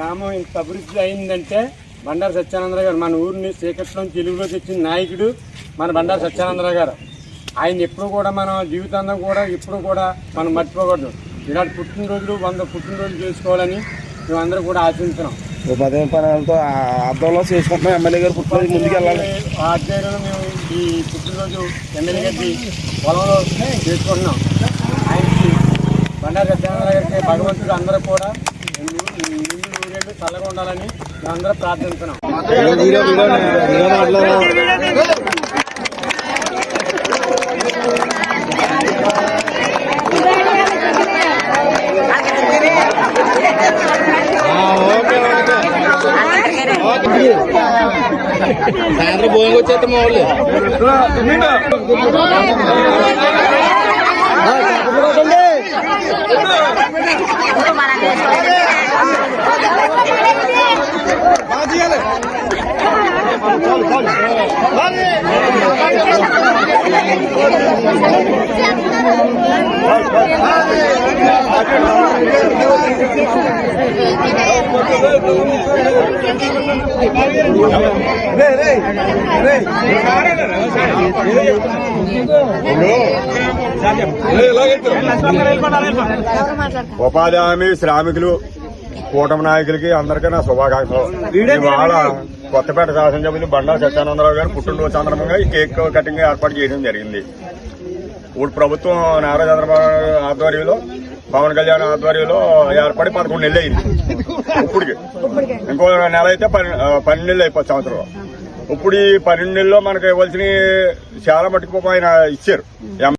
గ్రామం ఇంత అభివృద్ధి అయిందంటే బండారు సత్యానందరావు గారు మన ఊరిని శ్రీకృష్ణం తెలుగులో తెచ్చిన నాయకుడు మన బండారు సత్యానందరావు గారు. ఆయన ఎప్పుడు కూడా మనం జీవితాంతం కూడా ఎప్పుడు కూడా మనం మర్చిపోకూడదు. ఇలాంటి పుట్టినరోజులు వంద పుట్టినరోజులు చేసుకోవాలని మేమందరూ కూడా ఆశించున్నాం ఓ పదిహేను పనులతో అర్థంలో చేసుకుంటున్నాం. ఎమ్మెల్యే గారు పుట్టినరోజు ముందుకు వెళ్ళాలి ఆ ఆధ్వర్యంలో మేము ఈ పుట్టినరోజు ఎమ్మెల్యే గారి పొలంలో చేసుకుంటున్నాం. ఆయనకి బండారు సత్యనారాయణ గారికి భగవంతుడు అందరూ కూడా చల్లగా ఉండాలని మేమందరం ప్రార్థిస్తున్నాం సాయంత్రం భోజనం వచ్చేస్తే మా వాళ్ళు ఉపాధి హామీ శ్రామికులు కూటమి నాయకులకి అందరికీ నా శుభాకాంక్షలు ఇవాళ కొత్తపేట శాసనసభ్యులు బండా సత్యానందరావు గారు పుట్టినరోజు సందర్భంగా ఈ కేక్ కటింగ్ ఏర్పాటు చేయడం జరిగింది. ఇప్పుడు ప్రభుత్వం నారా చంద్రబాబు ఆధ్వర్యంలో పవన్ కళ్యాణ్ ఆధ్వర్యంలో ఏర్పడి పదకొండు నెలలు అయింది ఇప్పటికి. ఇంకో నెల అయితే పన్నెండు నెలలు అయిపోతుంది సంవత్సరం ఇప్పుడు ఈ పన్నెండు నెలల్లో మనకు ఇవ్వాల్సిన చాలా మట్టుకు ఆయన ఇచ్చారు. ఎం-